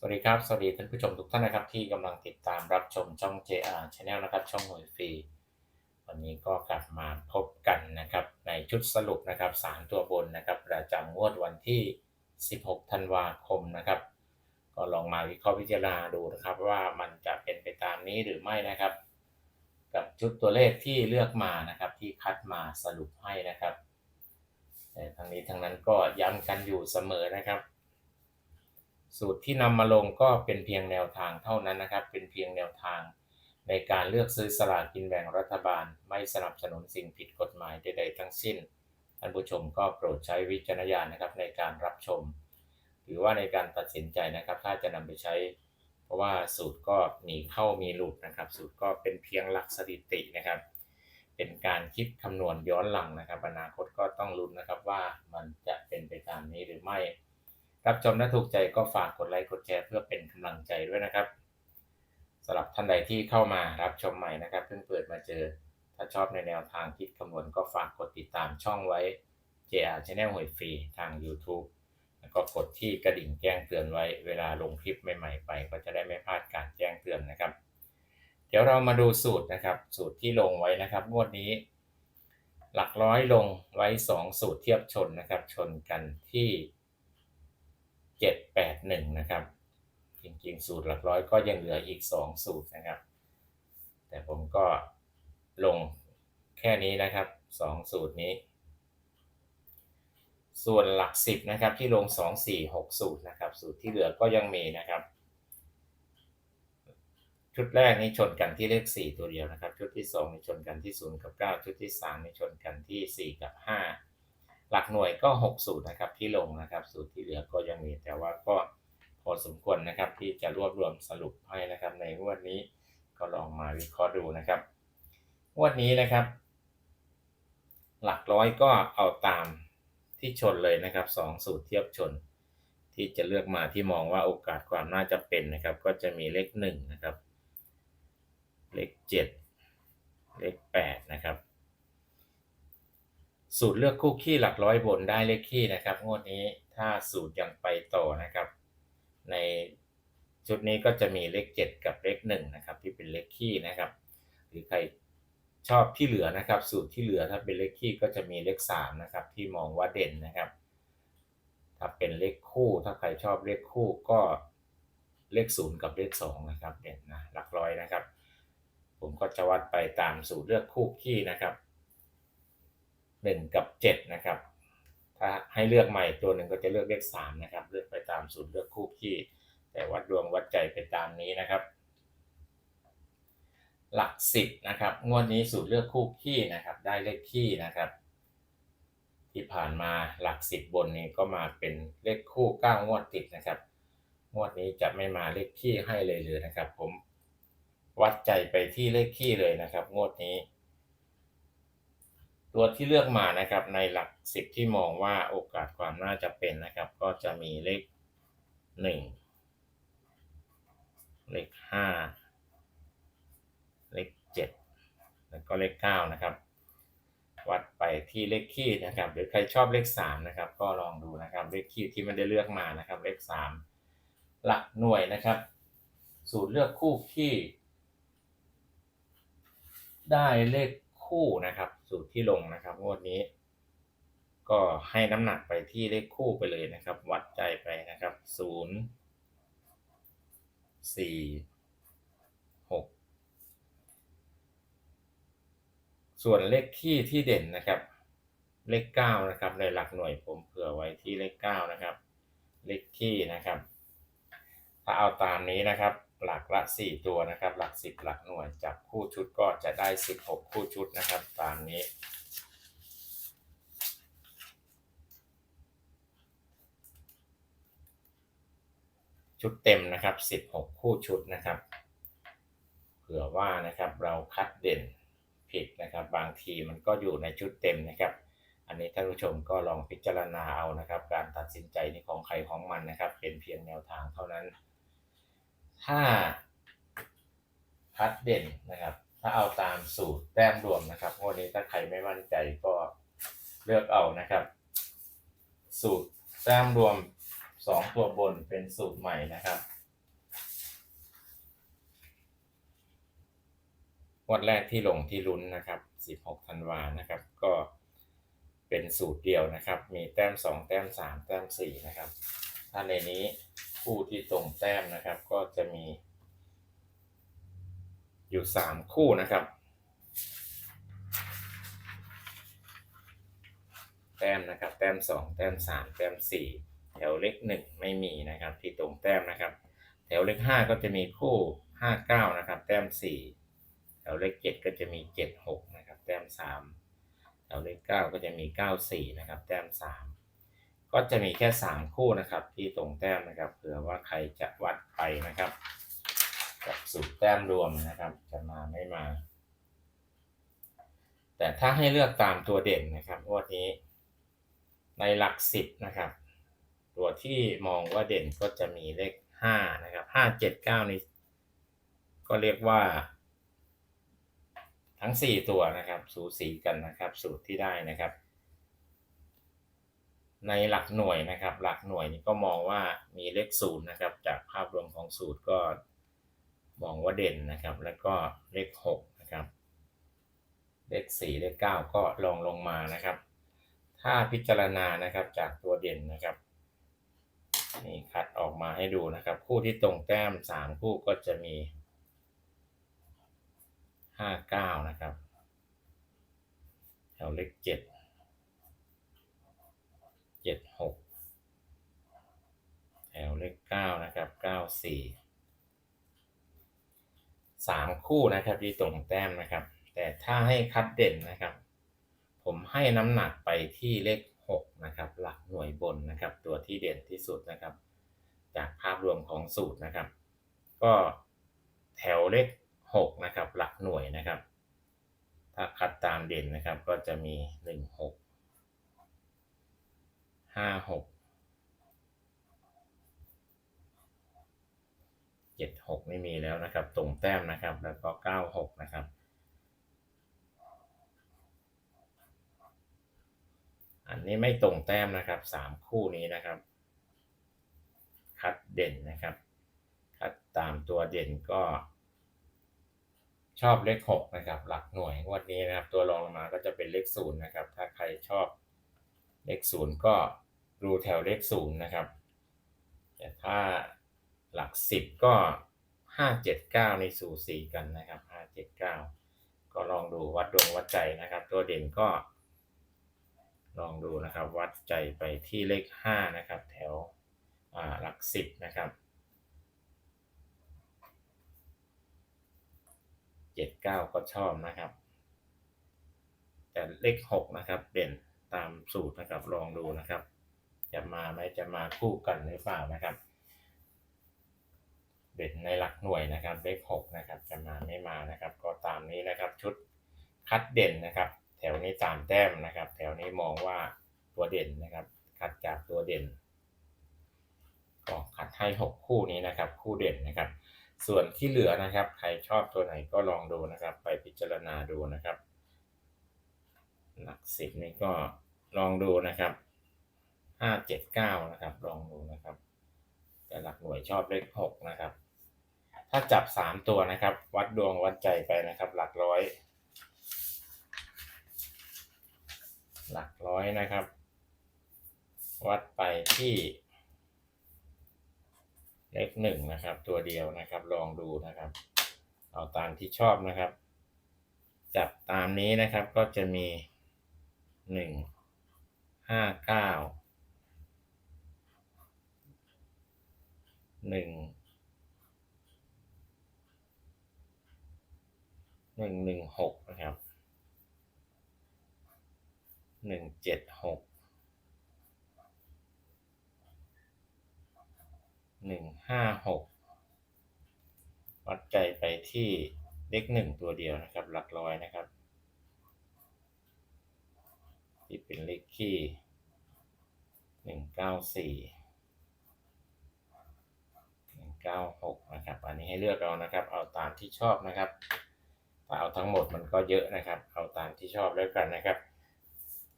สวัสดีครับ สวัสดีท่านผู้ชมทุกท่านนะครับ ที่กำลังติดตามรับชมช่อง JR Channel นะครับ ช่องหวยฟรีวันนี้ก็กลับมาพบกันนะครับ ในชุดสรุปนะครับสามตัวบนนะครับประจำงวดวันที่ 16 ธันวาคมนะครับ ก็ลองมาวิเคราะห์พิจารณาดูนะครับ ว่ามันจะเป็นไปตามนี้หรือไม่นะครับ กับชุดตัวเลขที่เลือกมานะครับ ที่คัดมาสรุปให้นะครับแต่ทั้งนี้ทั้งนั้นก็ย้ำกันอยู่เสมอนะครับ สูตรที่นำมาลงก็เป็นเพียงแนวทางเท่านั้นนะครับ เป็นเพียงแนวทาง ในการเลือกซื้อสลากกินแบ่งรัฐบาล ไม่สนับสนุนสิ่งผิดกฎหมายใดๆทั้งสิ้น ท่านผู้ชมก็โปรดใช้วิจารณญาณนะครับในการรับชม หรือว่าในการตัดสินใจนะครับ ถ้าจะนำไปใช้ เพราะว่าสูตรก็มีเข้ามีหลุดนะครับ สูตรก็เป็นเพียงหลักสถิตินะครับ เป็นการคิดคำนวณย้อนหลังนะครับ อนาคตก็ต้องลุ้นนะครับว่ามันจะเป็นไปตามนี้หรือไม่ รับชมและถูกใจก็ฝากกดไลค์กดแชร์เพื่อเป็นกำลังใจด้วยนะครับสำหรับท่านใดที่เข้ามารับชมใหม่นะครับเพิ่งเปิดมาเจอ ถ้าชอบในแนวทางคิดคำนวณก็ฝากกดติดตามช่องไว้ JR Channel หวยฟรีทาง YouTube แล้วก็กดที่กระดิ่งแจ้งเตือนไว้ เวลาลงคลิปใหม่ๆไป ก็จะได้ไม่พลาดการแจ้งเตือนนะครับ เดี๋ยวเรามาดูสูตรนะครับ สูตรที่ลงไว้นะครับงวดนี้ หลักร้อยลงไว้ 2 สูตรเทียบชนนะครับ ชนกันที่ 781 นะครับ จริงๆ สูตรหลักร้อยก็ยังเหลืออีก 2 สูตรนะครับ แต่ผมก็ลงแค่นี้นะครับ 2 สูตรนี้ ส่วนหลัก 10 นะครับ ที่ลง 2 4 6 สูตรนะครับ สูตรที่เหลือก็ยังมีนะครับ ชุดแรกนี้ชนกันที่เลข 4 ตัวเดียวนะครับ ชุดที่ 2 นี่ชนกันที่ 0 กับ 9 ชุดที่ 3 นี่ชนกันที่ 4 กับ 5 หลักหน่วยก็6สูตรนะครับที่ลงนะครับ สูตรที่เหลือก็ยังมีแต่ว่าก็พอสมควรนะครับที่จะรวบรวมสรุปให้นะครับ ในงวดนี้ก็ลองมาวิเคราะห์ดูนะครับงวดนี้นะครับ หลักร้อยก็เอาตามที่ชนเลยนะครับสองสูตรเทียบชน ที่จะเลือกมาที่มองว่าโอกาสความน่าจะเป็นนะครับ ก็จะมีเลขหนึ่งนะครับเลขเจ็ดเลขแปดนะครับ สูตรเลือกคู่ขี้หลักร้อยบนได้เลขขี้นะครับ งวดนี้ถ้าสูตรยังไปต่อนะครับ ในชุดนี้ก็จะมีเลขเจ็ดกับเลขหนึ่งนะครับ ที่เป็นเลขขี้นะครับ หรือใครชอบที่เหลือนะครับ สูตรที่เหลือถ้าเป็นเลขขี้ก็จะมีเลขสามนะครับที่มองว่าเด่นนะครับ ถ้าเป็นเลขคู่ถ้าใครชอบเลขคู่ก็เลขศูนย์กับเลขสองนะครับเด่นนะหลักร้อยนะครับ ผมก็จะวัดไปตามสูตรเลือกคู่ขี้นะครับ หนึ่งกับเจ็ดนะครับ ถ้าให้เลือกใหม่ตัวหนึ่งก็จะเลือกเลขสามนะครับ เลือกไปตามสูตรเลือกคู่ขี้ แต่วัดดวงวัดใจไปตามนี้นะครับ หลักสิบนะครับ งวดนี้สูตรเลือกคู่ขี้นะครับ ได้เลขขี้นะครับ ที่ผ่านมาหลักสิบบนนี้ก็มาเป็นเลขคู่เก้างวดติดนะครับ งวดนี้จะไม่มาเลขขี้ให้เลยเลยนะครับ ผมวัดใจไปที่เลขขี้เลยนะครับ งวดนี้ ตัวที่เลือกมานะครับในหลักสิบที่มองว่าโอกาสความน่าจะเป็นนะครับ ก็จะมีเลขหนึ่งเลขห้าเลขเจ็ดแล้วก็เลขเก้านะครับ วัดไปที่เลขคี่นะครับหรือใครชอบเลขสามนะครับ ก็ลองดูนะครับเลขคี่ที่ไม่ได้เลือกมานะครับ เลขสามหลักหน่วยนะครับ สูตรเลือกคู่ที่ ได้เลขคู่นะครับ สูตรที่ลงนะครับงวดนี้ ก็ให้น้ำหนักไปที่เลขคู่ไปเลยนะครับ วัดใจไปนะครับศูนย์สี่หกส่วนเลขคี่ที่เด่นนะครับ เลขเก้านะครับ ในหลักหน่วยผมเผื่อไว้ที่เลขเก้านะครับ เลขคี่นะครับ ถ้าเอาตามนี้นะครับ หลักละสี่ตัวนะครับ หลักสิบหลักหน่วยจับคู่ชุดก็จะได้สิบหกคู่ชุดนะครับ ตามนี้ ชุดเต็มนะครับสิบหกคู่ชุดนะครับ เผื่อว่านะครับเราคัดเด่นผิดนะครับ บางทีมันก็อยู่ในชุดเต็มนะครับ อันนี้ท่านผู้ชมก็ลองพิจารณาเอานะครับ การตัดสินใจนี่ของใครของมันนะครับ เป็นเพียงแนวทางเท่านั้น ห้าพัดเด่นนะครับ ถ้าเอาตามสูตรแต้มรวมนะครับงวดนี้ถ้าใครไม่มั่นใจก็เลือกเอานะครับ สูตรแต้มรวมสองตัวบนเป็นสูตรใหม่นะครับวันแรกที่ลงที่ลุ้นนะครับ 16 ธันวานะครับ ก็เป็นสูตรเดียวนะครับ มีแต้ม 2 แต้ม 3 แต้ม 4 นะครับ ถ้าในนี้ คู่ที่ตรงแต้มนะครับ ก็จะมี อยู่3คู่นะครับ แต้มนะครับ แต้ม2แต้ม3แต้ม4แถวเลข1ไม่มีนะครับ ที่ตรงแต้มนะครับ แถวเลข5ก็จะมีคู่59นะครับ แต้ม4แถวเลข7ก็จะมี76นะครับ แต้ม3แถวเลข9ก็จะมี94นะครับ แต้ม3 ก็จะมีแค่ 3 คู่นะครับ ที่ตรงแต้มนะครับเผื่อว่าใครจะวัดไปนะครับกับสูตรแต้มรวมนะครับ จะมาไม่มา แต่ถ้าให้เลือกตามตัวเด่นนะครับงวันนี้ ในหลักสิบนะครับ ตัวที่มองว่าเด่นก็จะมีเลขห้านะครับห้าเจ็ดเก้านี้ก็เรียกว่าทั้งสี่ตัวนะครับ สูสีกันนะครับ สูตรที่ได้นะครับ ในหลักหน่วยนะครับ หลักหน่วยนี้ก็มองว่ามีเลขศูนย์นะครับ จากภาพรวมของสูตรก็มองว่าเด่นนะครับ แล้วก็เลขหกนะครับ เลขสี่เลขเก้าก็ลองลงมานะครับ ถ้าพิจารณานะครับจากตัวเด่นนะครับนี่คัดออกมาให้ดูนะครับ คู่ที่ตรงแต้มสามคู่ก็จะมีห้าเก้านะครับแถวเลขเจ็ด จ็ดหกแถวเลขเก้านะครับเก้าสี่สามคู่นะครับที่ตรงแต้มนะครับ แต่ถ้าให้คัดเด่นนะครับ ผมให้น้ำหนักไปที่เลข6นะครับหลักหน่วยบนนะครับ ตัวที่เด่นที่สุดนะครับ จากภาพรวมของสูตรนะครับ ก็แถวเลข6นะครับหลักหน่วยนะครับ ถ้าคัดตามเด่นนะครับก็จะมี 1 6 5 6 7 6ไม่มีแล้วนะครับ ตรงแต้มนะครับ แล้วก็9 6นะครับอันนี้ไม่ตรงแต้มนะครับสามคู่นี้นะครับ คัดเด่นนะครับ คัดตามตัวเด่นก็ ชอบเลขหกนะครับ หลักหน่วยงวดนี้นะครับ ตัวรองลงมาก็จะเป็นเลขศูนย์นะครับ ถ้าใครชอบเลขศูนย์ก็ ดูแถวเลขศูนย์นะครับ แต่ถ้าหลักสิบก็ห้าเจ็ดเก้าในสูสีกันนะครับห้าเจ็ดเก้าก็ลองดูวัดดวงวัดใจนะครับ ตัวเด่นก็ ลองดูนะครับ วัดใจไปที่เลขห้านะครับ แถวหลักสิบนะครับเจ็ดเก้าก็ชอบนะครับ แต่เลขหกนะครับ เด่นตามสูตรนะครับ ลองดูนะครับ จะมาไหมจะมาคู่กันหรือเปล่านะครับเด่นในหลักหน่วยนะครับเลขหกนะครับ จะมาไม่มานะครับ ก็ตามนี้นะครับชุดคัดเด่นนะครับ แถวนี้สามแต้มนะครับ แถวนี้มองว่าตัวเด่นนะครับ คัดจากตัวเด่นก็คัดให้หกคู่นี้นะครับ คู่เด่นนะครับ ส่วนที่เหลือนะครับ ใครชอบตัวไหนก็ลองดูนะครับ ไปพิจารณาดูนะครับ หลักสิบนี้ก็ลองดูนะครับ ห้าเจ็ดเก้านะครับ ลองดูนะครับ แต่หลักหน่วยชอบเลขหกนะครับ ถ้าจับสามตัวนะครับ วัดดวงวัดใจไปนะครับ หลักร้อย หลักร้อยนะครับ วัดไปที่ เลขหนึ่งนะครับ ตัวเดียวนะครับ ลองดูนะครับ เอาตามที่ชอบนะครับ จับตามนี้นะครับก็จะมีหนึ่งห้าเก้า หนึ่งหนึ่งหนึ่งหกนะครับหนึ่งเจ็ดหกหนึ่งห้าหกวัดใจไปที่เลขหนึ่งตัวเดียวนะครับ หลักร้อยนะครับ ที่เป็นเลขคี่หนึ่งเก้าสี่ หนึ่งเก้าหกนะครับ อันนี้ให้เลือกเอานะครับ เอาตามที่ชอบนะครับถ้าเอาทั้งหมดมันก็เยอะนะครับ เอาตามที่ชอบแล้วกันนะครับ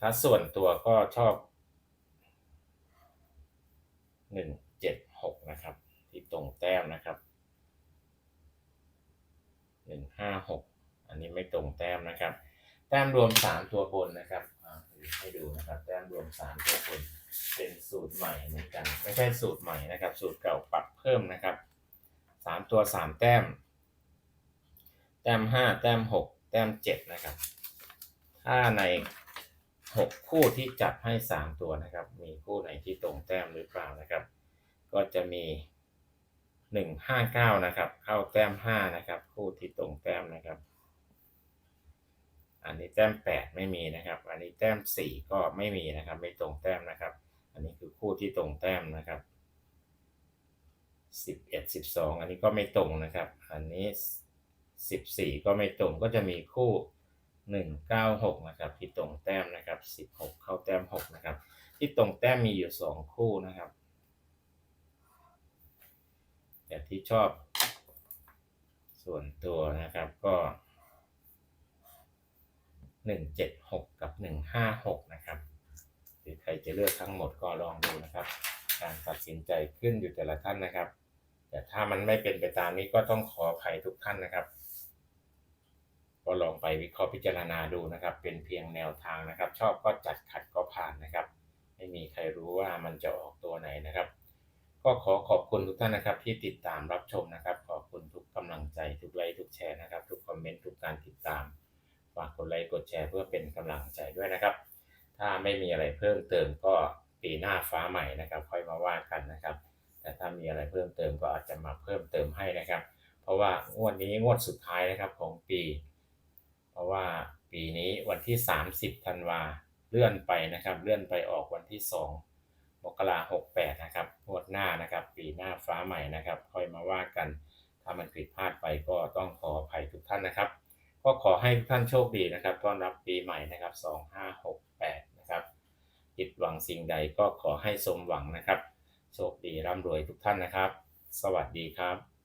ถ้าส่วนตัวก็ชอบหนึ่งเจ็ดหกนะครับ ที่ตรงแต้มนะครับหนึ่งห้าหกอันนี้ไม่ตรงแต้มนะครับ แต้มรวมสามตัวบนนะครับอ่าให้ดูนะครับ แต้มรวมสามตัวบน เป็นสูตรใหม่เหมือนกัน ไม่ใช่สูตรใหม่นะครับ สูตรเก่าปรับเพิ่มนะครับสามตัวสามแต้ม แต้มห้าแต้มหกแต้มเจ็ดนะครับ ถ้าในหกคู่ที่จับให้สามตัวนะครับ มีคู่ไหนที่ตรงแต้มหรือเปล่านะครับ ก็จะมีหนึ่งห้าเก้านะครับ เข้าแต้มห้านะครับ คู่ที่ตรงแต้มนะครับอันนี้แต้มแปดไม่มีนะครับ อันนี้แต้มสี่ก็ไม่มีนะครับ ไม่ตรงแต้มนะครับ อันนี้คือคู่ที่ตรงแต้มนะครับสิบเอ็ดสิบสองอันนี้ก็ไม่ตรงนะครับ อันนี้สิบสี่ก็ไม่ตรงก็จะมีคู่หนึ่งเก้าหกนะครับ ที่ตรงแต้มนะครับสิบหกเข้าแต้มหกนะครับ ที่ตรงแต้มมีอยู่สองคู่นะครับ แต่ที่ชอบส่วนตัวนะครับก็หนึ่งเจ็ดหกกับหนึ่งห้าหกนะครับ รือใครจะเลือกทั้งหมดก็ลองดูนะครับ การตัดสินใจขึ้นอยู่แต่ละท่านนะครับ แต่ถ้ามันไม่เป็นไปตามนี้ก็ต้องขออภัยทุกท่านนะครับ ก็ลองไปวิเคราะห์พิจารณาดูนะครับ เป็นเพียงแนวทางนะครับ ชอบก็จัดขัดก็ผ่านนะครับ ไม่มีใครรู้ว่ามันจะออกตัวไหนนะครับก็ขอขอบคุณทุกท่านนะครับที่ติดตามรับชมนะครับ ขอบคุณทุกกำลังใจทุกไลค์ทุกแชร์นะครับ ทุกคอมเมนต์ทุกการติดตามฝากกดไลค์กดแชร์เพื่อเป็นกำลังใจด้วยนะครับ ถ้าไม่มีอะไรเพิ่มเติมก็ปีหน้าฟ้าใหม่นะครับ ค่อยมาว่ากันนะครับ แต่ถ้ามีอะไรเพิ่มเติมก็อาจจะมาเพิ่มเติมให้นะครับ เพราะว่างวดนี้งวดสุดท้ายนะครับของปี เพราะว่าปีนี้วันที่ 30ธันวาเลื่อนไปนะครับ เลื่อนไปออกวันที่ 2 มกราหกแปดนะครับงวดหน้านะครับ ปีหน้าฟ้าใหม่นะครับ ค่อยมาว่ากัน ถ้ามันผิดพลาดไปก็ต้องขออภัยทุกท่านนะครับ ก็ขอให้ทุกท่านโชคดีนะครับ ต้อนรับปีใหม่นะครับ 2568 คิดหวังสิ่งใดก็ขอให้สมหวังนะครับ โชคดีร่ำรวยทุกท่านนะครับ สวัสดีครับ